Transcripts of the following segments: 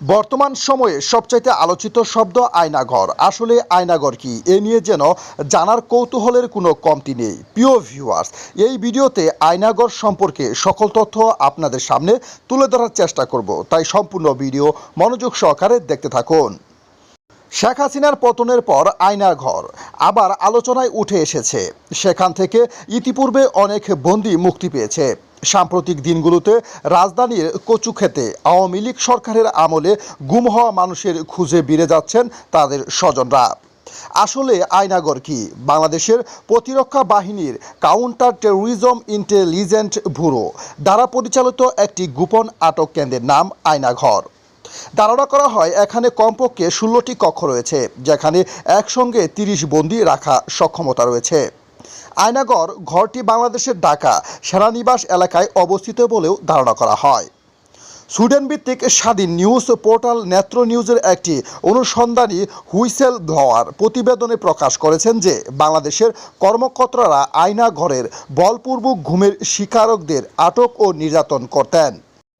বর্তমান সময়ে সবচাইতে আলোচিত শব্দ আয়নাঘর। আসলে আয়নাঘর কি? এ নিয়ে যেন জানার কৌতূহলের কোনো কমতি নেই। প্রিয় ভিউয়ার্স এই ভিডিওতে আয়নাঘর সম্পর্কে সকল তথ্য আপনাদের সামনে তুলে ধরার চেষ্টা করব। তাই সম্পূর্ণ ভিডিও মনোযোগ সহকারে দেখতে থাকুন। শেখ হাসিনার পতনের পর আয়নাঘর আবার আলোচনায় উঠে এসেছে। সেখান থেকে ইতিপূর্বে অনেক বন্দী মুক্তি পেয়েছে। সাম্প্রতিক দিনগুলোতে রাজধানীর কচুক্ষেতে আওয়ামী লীগ সরকারের আমলে গুম হওয়া মানুষের খুঁজে বেড়ে যাচ্ছেন তাদের স্বজনরা। আসলে আয়নাগর কি? বাংলাদেশের প্রতিরক্ষা বাহিনীর কাউন্টার টেরোরিজম ইন্টেলিজেন্ট ব্যুরো দ্বারা পরিচালিত একটি গোপন আটক কেন্দ্রের নাম আয়নাঘর। ধারণা করা হয় এখানে কমপক্ষে ষোলোটি কক্ষ রয়েছে, যেখানে একসঙ্গে তিরিশ বন্দি রাখা সক্ষমতা রয়েছে। আয়নাগর ঘরটি বাংলাদেশের ঢাকা সেনানিবাস এলাকায় অবস্থিত বলেও ধারণা করা হয়। সুইডেন ভিত্তিক স্বাধীন নিউজ পোর্টাল নেত্র নিউজের একটি অনুসন্ধানী হুইসেল ব্লোয়ার প্রতিবেদনে প্রকাশ করেছেন যে, বাংলাদেশের কর্মকর্তারা আয়না ঘরের বলপূর্বক ঘুমের স্বীকারকদের আটক ও নির্যাতন করতেন।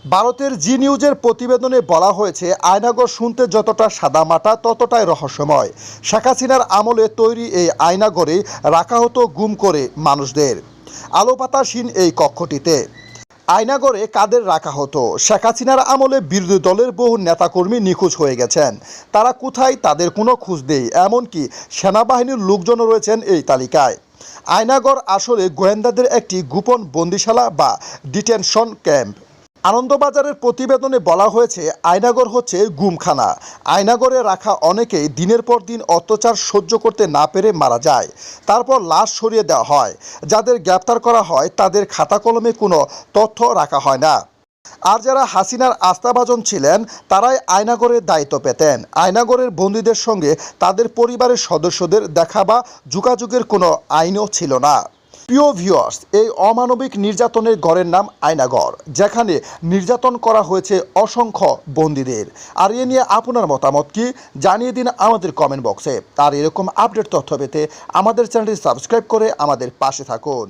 ভারতের জি নিউজের প্রতিবেদনে বলা হয়েছে, আয়নাগর শুনতে যতটা সাদামাটা, ততটাই রহস্যময়। শেখ হাসিনার আমলে তৈরি এই আয়নাগরে রাখা হতো গুম করে মানুষদের। আলো বাতাসহীন এই কক্ষটিতে। আয়নাগরে কাদের রাখা হতো? শেখ হাসিনার আমলে বিরোধী দলের বহু নেতাকর্মী নিখোঁজ হয়ে গেছেন। তারা কোথায়, তাদের কোনো খোঁজ নেই, এমনকি সেনাবাহিনীর লোকজনও রয়েছেন এই তালিকায়। আয়নাগর আসলে গোয়েন্দাদের একটি গোপন বন্দিশালা বা ডিটেনশন ক্যাম্প। আনন্দবাজারের প্রতিবেদনে বলা হয়েছে, আয়নাগর হচ্ছে গুমখানা। আয়নাগরে রাখা অনেকেই দিনের পর দিন অত্যাচার সহ্য করতে না পেরে মারা যায়। তারপর লাশ সরিয়ে দেওয়া হয়। যাদের গ্রেপ্তার করা হয়, তাদের খাতা কলমে কোনো তথ্য রাখা হয় না। আর যারা হাসিনার আস্থাভাজন ছিলেন, তারাই আয়নাগরের দায়িত্ব পেতেন। আয়নাগরের বন্দীদের সঙ্গে তাদের পরিবারের সদস্যদের দেখা বা যোগাযোগের কোনো আইনও ছিল না। প্রিয় ভিউয়ার্স এই অমানবিক নির্যাতনের ঘরের নাম আয়নাগর, যেখানে নির্যাতন করা হয়েছে অসংখ্য বন্দীদের। আর এ নিয়ে আপনার মতামত কি? জানিয়ে দিন আমাদের কমেন্ট বক্সে আর এরকম আপডেট তথ্য পেতে আমাদের চ্যানেলটি সাবস্ক্রাইব করে আমাদের পাশে থাকুন।